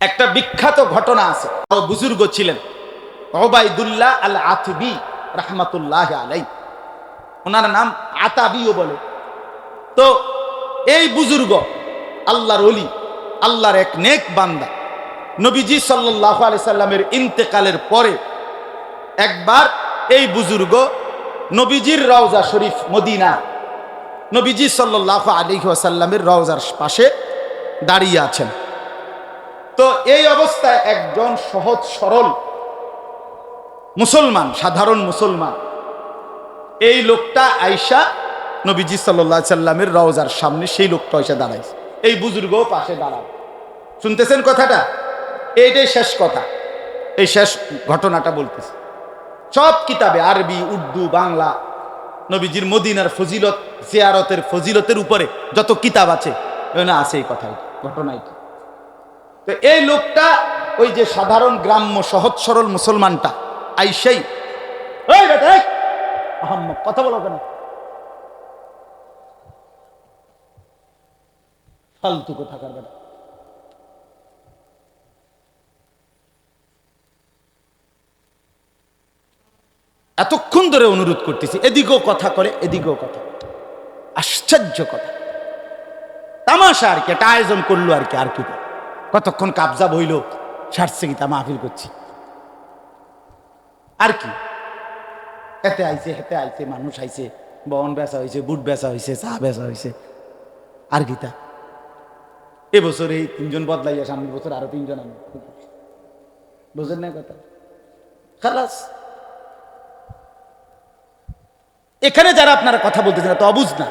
একটা বিখ্যাত ঘটনা আছে। বুজুর্গ ছিলেন। ওবায়দুল্লাহ আল আতবি রহমতুল্লাহ আলাই ওনার নাম আতাবিও বলে। তো এই বুজুর্গ আল্লাহর অলি আল্লাহর এক নেক বান্দা। নবীজি সাল্লাহ আলি সাল্লামের ইন্তেকালের পরে একবার এই বুজুর্গ নবীজির রওজা শরীফ মদিনা নবীজি সাল্লাহ আলী ওয়াসাল্লামের রওজার পাশে দাঁড়িয়ে আছেন। তো এই অবস্থায় একজন সহজ সরল মুসলমান, সাধারণ মুসলমান। এই লোকটা আইসা নবীজি সাল্লাহ সাল্লামের রওজার সামনে সেই লোকটা এসে দাঁড়াইছে। এই বুজুর্গও পাশে দাঁড়ায়। শুনতেছেন কথাটা? এইটাই শেষ কথা। এই শেষ ঘটনাটা বলতেছে। সব কিতাবে আরবি, উর্দু, বাংলা, নবীজির মদিনার ফজিলত, জিয়ারতের ফজিলতের উপরে যত কিতাব আছে আছে এই কথাই ঘটনাইটা তো এই লোকটা ওই যে সাধারণ গ্রাম্য, সহজ, সরল মুসলমানটা, আইসাই! কথা বলো কেন? ফালতু কোথাকার বেটা। এতক্ষণ ধরে অনুরোধ করতেছি, এদিকেও কথা করে, এদিকেও কথা আশ্চর্য কথা। তামাশা আর কি, একটা আয়োজন করল আর কি আর কি কতক্ষণ কাবজা বইল সারছে কি তা মাহফিল করছি। আর কি? এতে আইছে হেতে আইছে, মানুষ আইছে, বন বেচা হয়েছে বুট বেচা হয়েছে চা বেচা হয়েছে আর গীতা এবছর এই তিনজন বদলাইয়া সামনের বছর আরও তিনজন আমি। বুঝেন না কথা? খালাস। এখানে যারা আপনারা কথা বলতেছেন তো অবুঝ না।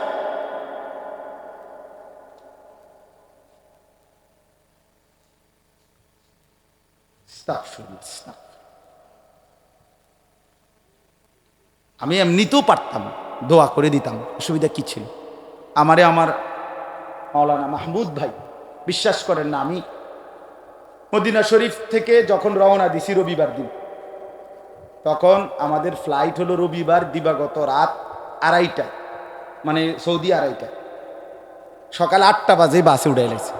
আমি এমনিতেও পারতাম, দোয়া করে দিতাম, অসুবিধা কি ছিল? আমারে আমার মাওলানা মাহমুদ ভাই বিশ্বাস করেন না, আমি মদিনা শরীফ থেকে যখন রওনা দিছি রবিবার দিন, তখন আমাদের ফ্লাইট হলো রবিবার দিবাগত রাত আড়াইটা মানে সৌদি আড়াইটা সকাল আটটা বাজে বাসে উঠে এলেছে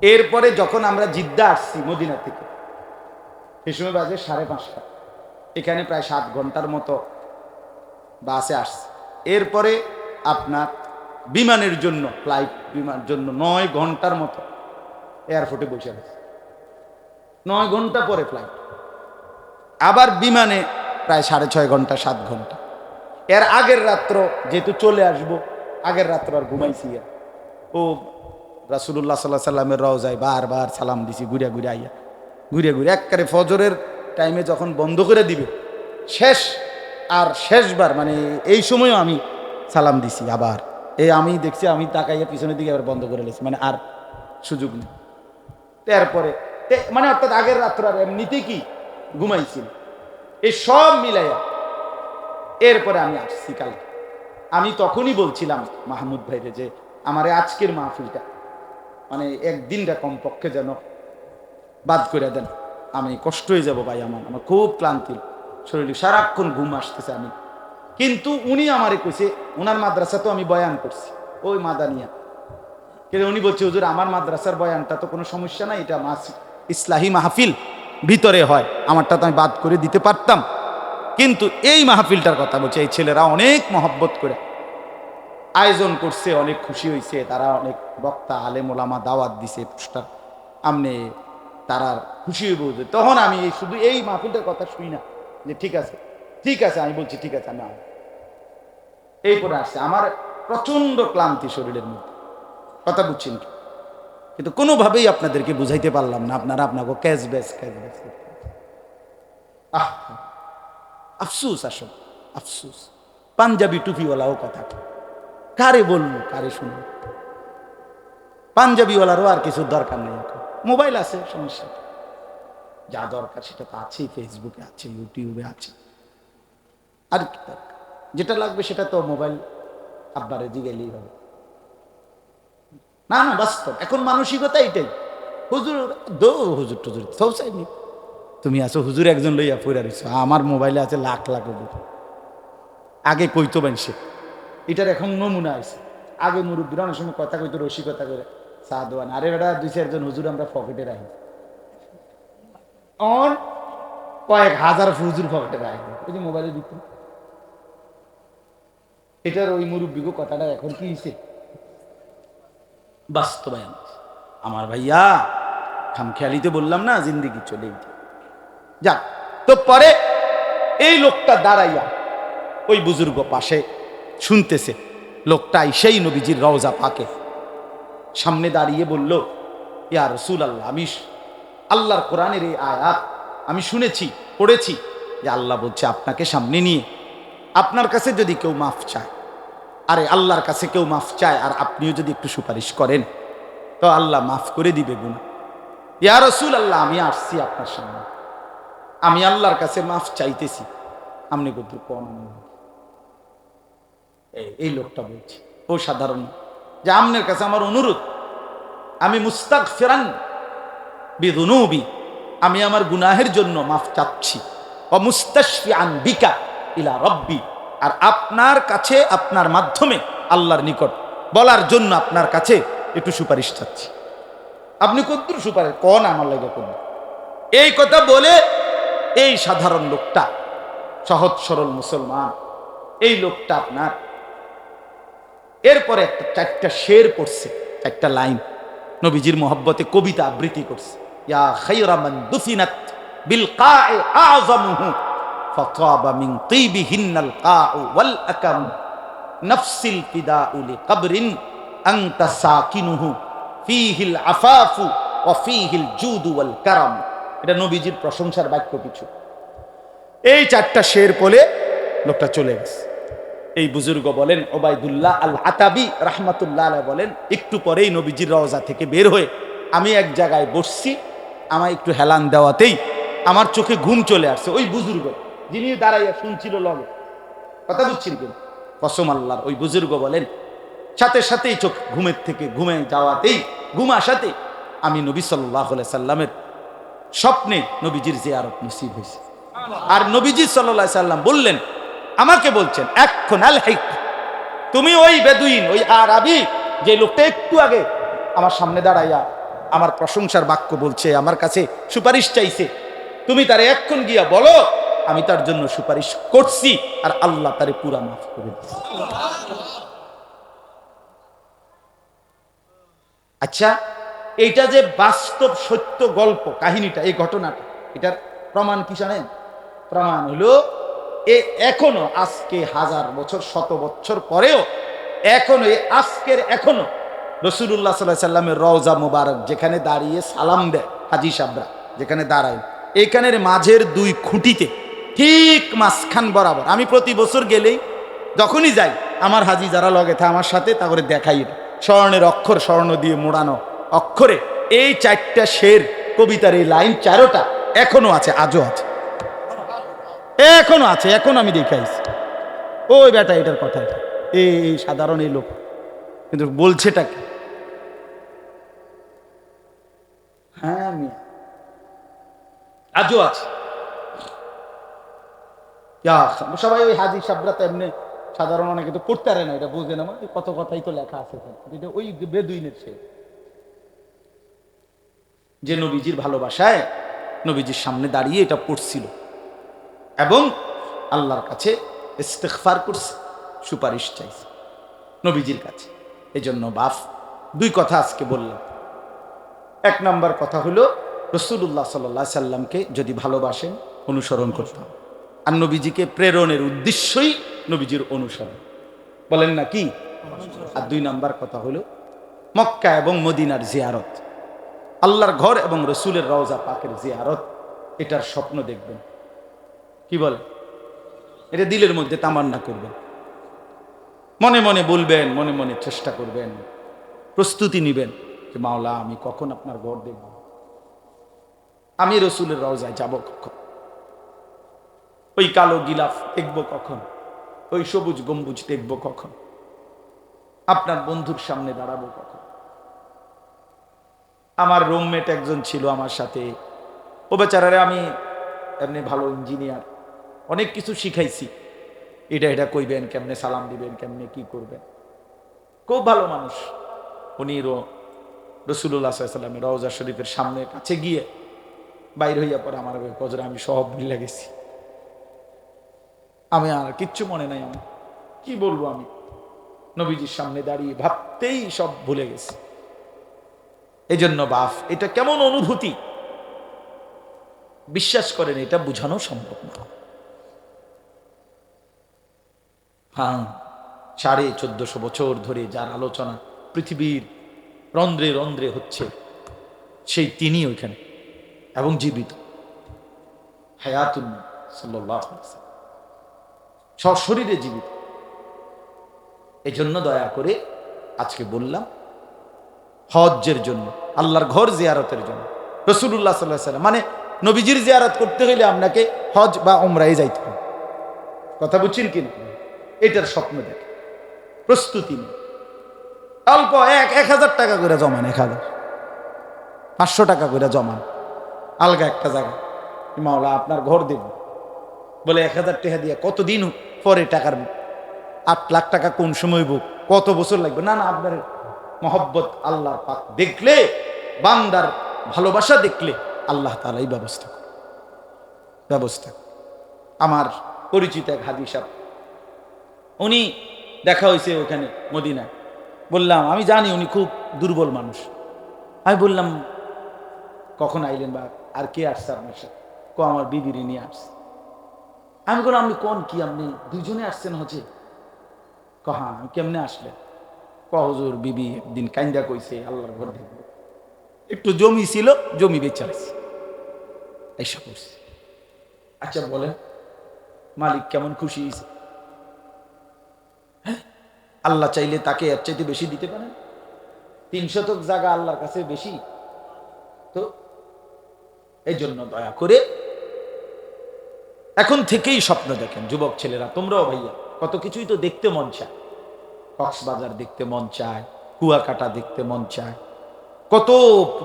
এরপরে যখন আমরা জিদ্দা আসছি মদিনা থেকে সে সময় বাজে সাড়ে পাঁচটা। এখানে প্রায় সাত ঘণ্টার মতো বাসে আসছে। এরপরে আপনার বিমানের জন্য ফ্লাইট বিমান জন্য নয় ঘণ্টার মতো এয়ারপোর্টে বসে আছে। নয় ঘণ্টা পরে ফ্লাইট আবার বিমানে প্রায় সাড়ে ছয় ঘণ্টা, সাত ঘণ্টা। এর আগের রাত্র যেহেতু চলে আসব, আগের রাত্র আর ঘুমাইছি ও রাসুল্লাহ সাল্লাহ সাল্লামের রওজায় বারবার সালাম দিছি, ঘুরে ঘুরে আইয়া। ঘুরে ঘুরে একবারে ফজরের টাইমে যখন বন্ধ করে দিবে, শেষ, আর শেষবার মানে এই সময়ও আমি সালাম দিছি আবার। এই আমি দেখছি, আমি তাকাইয়া পিছনের দিকে আবার বন্ধ করে লেছি মানে আর সুযোগ নেই। তারপরে মানে অর্থাৎ আগের রাত্র আর এমনিতে কি? ঘুমাইছিল এই সব মিলাইয়া এরপরে আমি আসছি কালকে। আমি তখনই বলছিলাম মাহমুদ ভাইরে যে, আমার আজকের মাহফিলটা মানে একদিনটা কমপক্ষে যেন বাদ করে দেন। আমি কষ্ট হয়ে যাব ভাই আমার আমার খুব ক্লান্তি। শরীরে সারাক্ষণ ঘুম আসতেছে আমি। কিন্তু উনি আমারে কইছে, ওনার মাদ্রাসা তো আমি বয়ান করছি, ওই মাদানিয়া। কিন্তু উনি বলছে, হুজুর, আমার মাদ্রাসার বয়ানটা তো কোনো সমস্যা নাই, এটা মাস, ইসলাহি মাহফিল ভিতরে হয়, আমারটা তো আমি বাদ করে দিতে পারতাম। কিন্তু এই মাহফিলটার কথা বলছে, এই ছেলেরা অনেক মহব্বত করে। আয়োজন করছে, অনেক খুশি হয়েছে তারা অনেক বক্তা, আলেম, ওলামা দাওয়াত দিছে, পোস্টার আমনে তারা খুশি হয়ে বলছে তখন আমি শুধু এই মাহফিলটার কথা শুনি না, যে ঠিক আছে ঠিক আছে, আমি বলছি ঠিক আছে আমি এই করে আসছে, আমার প্রচণ্ড ক্লান্তি শরীরের মধ্যে। কথা বুঝছেন কিন্তু কোনোভাবেই আপনাদেরকে বুঝাইতে পারলাম না, আপনারা আপনাকে ক্যাশ ব্যাস ক্যাশ ব্যাস আহ, আফসুস আসল, আফসুস। পাঞ্জাবি টুপিওয়ালাও কথা। কারে বলব, কারে শুনব? পাঞ্জাবিওয়ালারও আর কিছু দরকার নেই মোবাইল আছে, সমস্যা যা দরকার সেটা তো আছেই ফেসবুকে আছে ইউটিউবে আছে। আর কি দরকার? যেটা লাগবে সেটা তো মোবাইল আব্বারে জিগেলেই হবে। না না, বাস্তব। এখন মানসিকতা এটাই। হুজুর, দো হুজুর টুজুর, সব চাইনি তুমি আছো হুজুর একজন লইয়া পড়ে রইছো। আমার মোবাইলে আছে লাখ লাখ হুজুর। আগে কইতো সে এটার এখন নমুনা আছে। আগে মুরব্বীরা অনেক সময় কথা কইতো, রসিকতা করে। চা দোয়ান আরে বেটা, দুই চারজন হুজুর আমরা পকেটে রাখি। অন কয়েক হাজার হুজুর পকেটে রাখি। ওই যে মোবাইলে দিত। এটার ওই মুরব্বীগো কথাটা এখন কি হয়েছে বাস্তবায়ন। আমার ভাইয়া, খামখেয়ালিতে বললাম না, জিন্দিগি চলে যাক, তো পরে এই লোকটা দাঁড়াইয়া ওই বুজুর্গ পাশে শুনতেছে। লোকটা সেই নবীজির রওজা পাকে। সামনে দাঁড়িয়ে বলল, ইয়া রসুল আল্লাহ আমি আল্লাহর কোরআনের এই আয়াত আমি শুনেছি, পড়েছি। যে আল্লাহ বলছে আপনাকে সামনে নিয়ে, আপনার কাছে যদি কেউ মাফ চায়, আরে আল্লাহর কাছে কেউ মাফ চায়, আর আপনিও যদি একটু সুপারিশ করেন, তো আল্লাহ মাফ করে দিবে গুণা ইয়া রসুল আল্লাহ আমি আসছি আপনার সামনে। আমি আল্লাহর কাছে মাফ চাইতেছি। আপনি কিন্তু কম এই- লোকটা বলছি, ও সাধারণ, যে আমনের কাছে আমার অনুরোধ, আমি মুস্তাক ফেরান বিদুনুবি, আমি আমার গুনাহের জন্য মাফ চাচ্ছি। ও মুস্তাশফি আন বিকা ইলা রব্বি, আর আপনার কাছে, আপনার মাধ্যমে আল্লাহর নিকট বলার জন্য আপনার কাছে একটু সুপারিশ চাচ্ছি। আপনি কদ্দুর সুপারিশ, কন আমার লাগে কোন এই কথা বলে এই সাধারণ লোকটা, সহজ সরল মুসলমান, এই লোকটা আপনার এরপরে একটা চারটা শের পড়ছে, একটা লাইন। নবীজির মোহব্বতে কবিতা আবৃত্তি করছে। বিল ওয়াল নাফসিল আফাফু জুদু ওয়াল কারাম। এটা নবীজির প্রশংসার বাক্য কিছু। এই চারটা শের পড়ে লোকটা চলে গেছে। এই বুজুর্গ বলেন, ওবায়দুল্লাহ আল আতাবি রাহমাতুল্লাহ আলাইহ বলেন, একটু পরেই নবীজির রওজা থেকে বের হয়ে আমি এক জায়গায় বসছি, আমায় একটু হেলান দেওয়াতেই আমার চোখে ঘুম চলে আসছে। ওই বুজুর্গ, যিনি দাঁড়াইয়া শুনছিল লগে, কথা বুঝছেন কি? কসম আল্লাহর, ওই বুজুর্গ বলেন, সাথে সাথেই চোখ ঘুমের থেকে ঘুমে যাওয়াতেই, ঘুম আসাতে আমি নবী সাল্লাহ সাল্লামের স্বপ্নে নবীজির জিয়ারত নসিব হয়েছে। আর নবীজি সাল্লাহ সাল্লাম বললেন আমাকে বলছেন এখন আল হাইক। তুমি ওই বেদুইন, ওই আরবি, যে লোকটা একটু আগে আমার সামনে দাঁড়াইয়া আমার প্রশংসার বাক্য বলছে, আমার কাছে সুপারিশ চাইছে, তুমি তার এক্ষণ গিয়া বলো, আমি তার জন্য সুপারিশ করছি, আর আল্লাহ তারে পুরা মাফ করে আচ্ছা এইটা যে বাস্তব সত্য গল্প, কাহিনীটা, এই ঘটনাটা, এটার প্রমাণ কি জানেন? প্রমাণ হলো এ এখনও আজকে হাজার বছর, শত বছর পরেও এখনও এই আজকের এখনও রসুল্লাহ সাল্লাহ সাল্লামের রওজা মুবারক যেখানে দাঁড়িয়ে সালাম দেয় হাজি সাবরা যেখানে দাঁড়ায়। এইখানের মাঝের দুই খুঁটিতে ঠিক মাঝখান বরাবর, আমি প্রতি বছর গেলেই যখনই যাই, আমার হাজি যারা লগে থা আমার সাথে তা করে দেখাই স্বর্ণের অক্ষর, স্বর্ণ দিয়ে মোড়ানো অক্ষরে এই চারটা শের কবিতার এই লাইন, চারোটা এখনও আছে, আজও আছে। এখনও আছে, এখন আমি দেখাইছি ওই বেটা এটার কথা। এই সাধারণ এই লোক। কিন্তু বলছেটা কি? হ্যাঁ আজও আছে। সবাই ওই হাজির সাবরা তো এমনি সাধারণ অনেকে তো করতে পারে না, এটা বুঝে না। মানে কত কথাই তো লেখা আছে এটা ওই বেদুইনের সে যে নবীজির ভালোবাসায় নবীজির সামনে দাঁড়িয়ে এটা পড়ছিল। এবং আল্লাহর কাছে ইস্তেকফার করছে, সুপারিশ চাইছে, নবীজির কাছে। এই জন্য বাপ দুই কথা আজকে বললাম। এক নম্বর কথা হলো রসুল্লাহ সাল্লাহ সাল্লামকে যদি ভালোবাসেন, অনুসরণ করতে হবে। আর নবীজিকে প্রেরণের উদ্দেশ্যই নবীজির অনুসরণ। বলেন না কি? আর দুই নাম্বার কথা হলো, মক্কা এবং মদিনার জিয়ারত। আল্লাহর ঘর এবং রসুলের রওজা পাকের জিয়ারত, এটার স্বপ্ন দেখবেন। কি বলে? এটা দিলের মধ্যে তামান্না করবেন। মনে মনে বলবেন, মনে মনে চেষ্টা করবেন। প্রস্তুতি নিবেন যে, মাওলা, আমি কখন আপনার ঘর দেখব? আমি রসুলের রওজায় যাব কখন? ওই কালো গিলাফ দেখব কখন? ওই সবুজ গম্বুজ দেখব কখন? আপনার বন্ধুর সামনে দাঁড়াবো কখন? আমার রুমমেট একজন ছিল আমার সাথে। ও বেচারারে আমি এমনি ভালো ইঞ্জিনিয়ার। অনেক কিছু শিখাইছি। এটা এটা কইবেন, কেমনে সালাম দিবেন, কেমনে কি করবেন। খুব ভালো মানুষ। উনি রসুল্লাহ সাল্লামের রওজা শরীফের সামনে কাছে গিয়ে বাইর হইয়া পরে আমার কজরে আমি সব মিলে গেছি। আমি আর কিচ্ছু মনে নাই আমি কি বলব আমি? নবীজির সামনে দাঁড়িয়ে ভাবতেই সব ভুলে গেছি। এই জন্য বাফ এটা কেমন অনুভূতি? বিশ্বাস করেন, এটা বোঝানো সম্ভব না। হ্যাঁ সাড়ে চোদ্দশো বছর ধরে যার আলোচনা পৃথিবীর রন্ধ্রে রন্ধ্রে হচ্ছে, সেই তিনি ওইখানে এবং জীবিত। হায়াতুন সাল্লাহ সশরীরে জীবিত। এই জন্য দয়া করে আজকে বললাম, হজ্জের জন্য, আল্লাহর ঘর জিয়ারতের জন্য রসুল্লাহ সাল্লাহ সাল্লাম মানে নবীজির জিয়ারত করতে হইলে আপনাকে হজ বা ওমরাই যাইতে হবে। কথা বুঝছেন কিনা এটার স্বপ্ন দেখে। প্রস্তুতি নেই অল্প এক এক হাজার টাকা করে জমান, এক হাজার। পাঁচশো টাকা করে জমান। আলগা একটা জায়গা। মাওলা, আপনার ঘর দেব। বলে এক হাজার টাকা দিয়ে কতদিন পরে টাকার আট লাখ টাকা কোন সময় বুক কত বছর লাগবে? না না, আপনার মহব্বত আল্লাহ পাক দেখলে, বান্দার ভালোবাসা দেখলে আল্লাহ তালাই ব্যবস্থা ব্যবস্থা। আমার পরিচিত এক হাদি সাহেব উনি দেখা হয়েছে ওখানে, মদিনায়। বললাম, আমি জানি উনি খুব দুর্বল মানুষ। আমি বললাম, কখন আইলেন বা আর কে আসছে আপনার সাথে? ক, আমার বিবিরি নিয়ে আসছে। আমি বললাম, আপনি কোন কি? আপনি দুজনে আসছেন হচ্ছে ক হ্যাঁ আমি কেমনে আসলেন? ক, হুজুর, বিবি একদিন কাইন্দা কইছে আল্লাহর ঘর। দেখব একটু জমি ছিল, জমি বেচে আসছে এইসব করছে আচ্ছা বলেন, মালিক কেমন খুশি হয়েছে হ্যাঁ? আল্লাহ চাইলে তাকে এর চাইতে বেশি দিতে পারেন? তিন শতক জায়গা আল্লাহর কাছে বেশি। তো এই জন্য দয়া করে এখন থেকেই স্বপ্ন দেখেন, যুবক ছেলেরা, তোমরাও ভাইয়া, কত কিছুই তো দেখতে মন চায়। কক্সবাজার দেখতে মন চায়, কুয়াকাটা দেখতে মন চায়। কত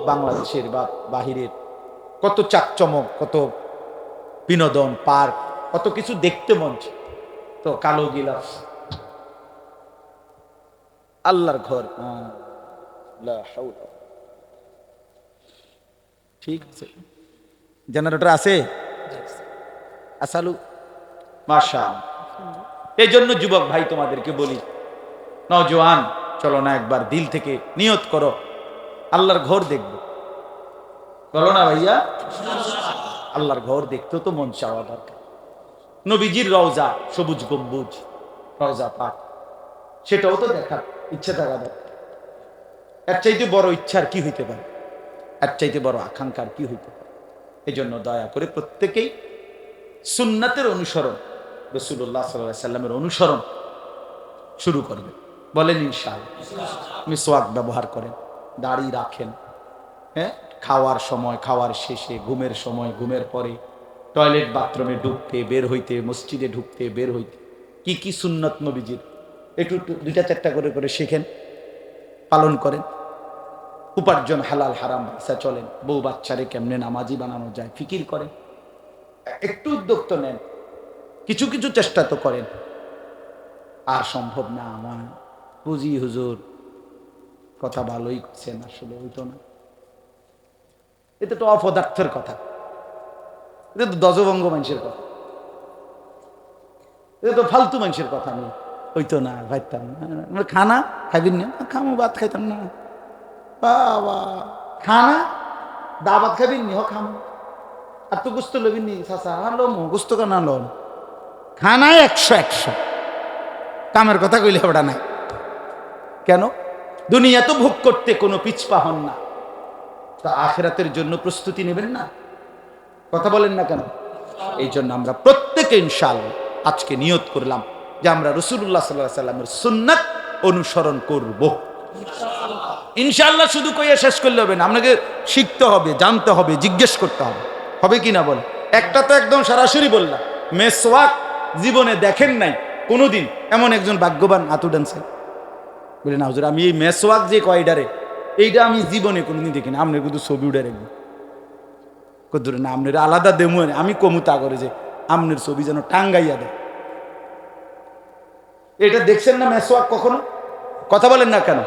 বাংলাদেশের বা বাহিরের, কত চাকচমক, কত বিনোদন, পার্ক, কত কিছু দেখতে মন চায়। তো কালো গিলাস আল্লাহর ঘর। ঠিক আছে। জেনারেটর আছে? আসালু। মাশা এই জন্য যুবক ভাই তোমাদেরকে বলি নজওয়ান চলো না একবার দিল থেকে নিয়ত করো। আল্লাহর ঘর দেখব। বলো না ভাইয়া? আল্লাহর ঘর দেখতেও তো মন চাওয়া দরকার। নবীজির রওজা সবুজ গম্বুজ, রওজা পাক, সেটাও তো দেখার। ইচ্ছা থাকা এর চাইতে বড় ইচ্ছার কি হইতে পারে? এর চাইতে বড় আকাঙ্ক্ষার কি হইতে পারে? এই জন্য দয়া করে প্রত্যেকেই সুন্নাতের অনুসরণ রসুল্লাহ সাল্লাহ সাল্লামের অনুসরণ শুরু করবে বলেন ইনশাল মিসওয়াক ব্যবহার করেন, দাড়ি রাখেন হ্যাঁ? খাওয়ার সময়, খাওয়ার শেষে, ঘুমের সময়, ঘুমের পরে, টয়লেট বাথরুমে ঢুকতে, বের হইতে, মসজিদে ঢুকতে, বের হইতে, কি কি সুন্নত নবীজির একটু একটু দুইটা চারটা করে করে শেখেন, পালন করেন। উপার্জন হালাল, হারাম ইসা চলেন। বউ বাচ্চারে কেমনে নামাজি বানানো যায়, ফিকির করেন। একটু উদ্যোগ তো নেন। কিছু কিছু চেষ্টা তো করেন। আর সম্ভব না আমার। বুঝি হুজুর, কথা ভালোই করছেন, আসলে হইতো না। এটা তো অপদার্থের কথা। এটা তো দজভঙ্গ মানুষের কথা। এটা তো ফালতু মানুষের কথা আমি হইতো না, খাইতাম। না খানা খাইবেন না খামো, ভাত খাইতাম না। বাবা, খানা, দা ভাত খাইবেন নি, হ, খামো। আর তো গুস্ত লবিন নি, চাচা আলো মো গুস্ত কেন আলো খানায় একশো একশো। কামের কথা কইলে ওটা নাই কেন? দুনিয়া তো ভোগ করতে কোনো পিছপা হন না। তা আখেরাতের জন্য প্রস্তুতি নেবেন না? কথা বলেন না কেন? এই জন্য আমরা প্রত্যেকে ইনশাল আজকে নিয়ত করলাম। যে আমরা রসুল্লাহ সাল্লাহ সাল্লামের সুন্নাত অনুসরণ করব। ইনশাল্লাহ শুধু কইয়া শেষ করলে হবে না, আপনাকে শিখতে হবে, জানতে হবে, জিজ্ঞেস করতে হবে। হবে কি না বলে একটা তো একদম সরাসরি বললাম, মেসওয়াক জীবনে দেখেন নাই, কোনোদিন। এমন একজন ভাগ্যবান আতু ডান্সার। বলে না, হুজুর, আমি এই মেসওয়াক যে কয়ডারে এইটা আমি জীবনে কোনোদিন দেখিনি আপনার কিন্তু ছবি উঠে রাখব কদ্দুরে না আপনার আলাদা দেমু। আমি কমু তা করে যে আমনের ছবি যেন টাঙ্গাইয়া দেয়। এটা দেখছেন না মেসওয়াক কখনো? কথা বলেন না কেন?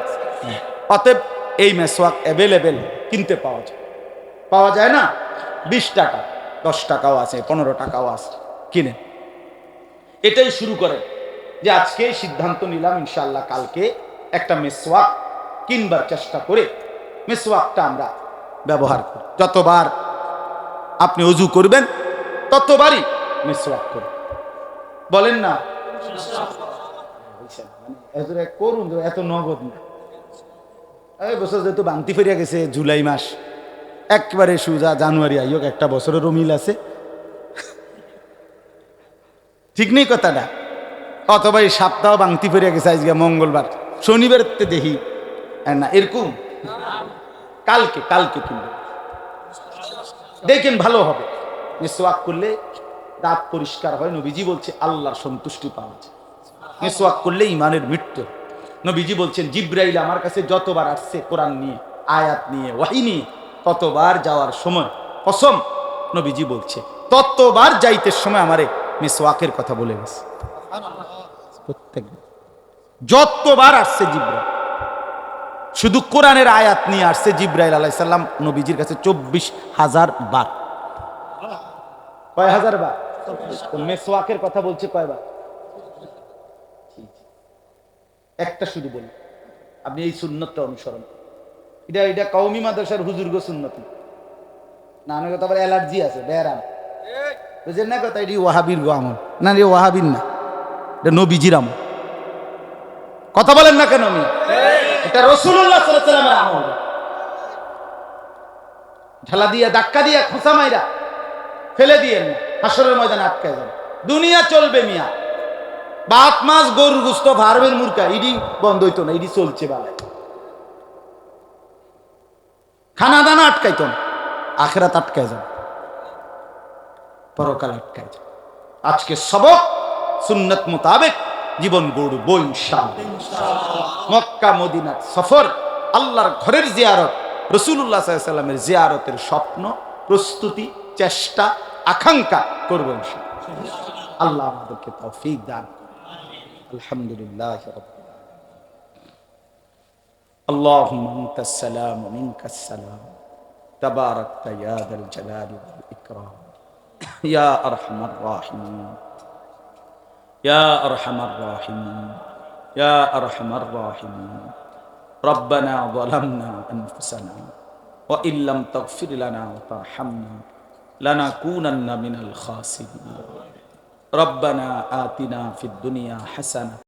অতএব এই মেসওয়াক অ্যাভেলেবেল কিনতে পাওয়া যায়। পাওয়া যায় না? বিশ টাকা, দশ টাকাও আছে, পনেরো টাকাও আছে। কিনে এটাই শুরু করেন যে আজকে সিদ্ধান্ত নিলাম ইনশাল্লাহ কালকে একটা মেসওয়াক কিনবার চেষ্টা করে মেসওয়াকটা আমরা ব্যবহার করি। যতবার আপনি অজু করবেন, ততবারই মেসওয়াক করুন। বলেন না? মানে এত করুন এত নগদ না। এই বছর যেহেতু ফেরিয়া গেছে, জুলাই মাস, একবারে সুজা জানুয়ারি একটা বছরেরও মিল আছে। ঠিক নেই কথাটা। অথবা এই সপ্তাহ বাংতি ফেরিয়া গেছে আজকে মঙ্গলবার শনিবার দেখি। না, এরকম? কালকে কালকে কিনবে। দেখেন, ভালো হবে। মেসোয়াক করলে দাঁত পরিষ্কার হয়, নবীজি বলছে আল্লাহর সন্তুষ্টি পাওয়া যায়। মেসোয়াক করলে ইমানের মৃত্যু। নবীজি বলছেন জিব্রাইল আমার কাছে যতবার আসছে কোরআন নিয়ে আয়াত নিয়ে ওয়াহি নিয়ে ততবার যাওয়ার সময় কসম নবীজি বলছে ততবার যাইতে সময় আমারে মেসোয়াকের কথা বলে গেছে। প্রত্যেক যতবার আসছে জিব্রাইল শুধু কোরআনের আয়াত নিয়ে আসছে জিব্রাইল আলাইসাল্লাম নবীজির কাছে চব্বিশ হাজার বার। কয় হাজার বার? তো মেসওয়াকের কথা বলছে কয়বার? একটা শুধু বলি, আপনি এই সুন্নতটা অনুসরণ। এটা এটা কৌমি মাদ্রাসার হুজুর্গ সুন্নত না। অনেক কথা আবার অ্যালার্জি আছে, ব্যারাম। বুঝলেন না কথা, এটি ওয়াহাবির গো আমল। না রে ওয়াহাবির না, এটা নবীজির আমল। কথা বলেন না কেন আমি? এটা রসুল্লাহ সাল্লামের আমল। ঢালা দিয়ে, ধাক্কা দিয়ে, খোঁচা মাইরা ফেলে দিয়েন না হাসরের ময়দানে আটকে যান। দুনিয়া চলবে মিয়া। বাত মাছ গরুর গুস্ত, ভারবের মুরকা ইডি বন্ধ হইতো না, ইডি চলছে বালায় খানা দানা আটকাইতো না, আখেরাত আটকায় যান পরকাল আটকায় যান আজকে সবক সুন্নত মোতাবেক জীবন গড়ব মক্কা মদিনার সফর, আল্লাহর ঘরের জিয়ারত রসুল্লাহ সাল্লামের জিয়ারতের স্বপ্ন, প্রস্তুতি, চেষ্টা, আকাঙ্ক্ষা করবেন আল্লাহ আমাদেরকে তৌফিক দান করুন। আলহামদুলিল্লাহ রাব্বিল আলামিন। اللهم انت السلام ومنك السلام تباركت يا ذا الجلال والاكرام يا ارحم الراحمين يا ارحم الراحمين يا ارحم الراحمين ربنا ظلمنا انفسنا وان لم تغفر لنا وترحمنا لنكونن من الخاسرين ربنا اتنا في الدنيا حسنه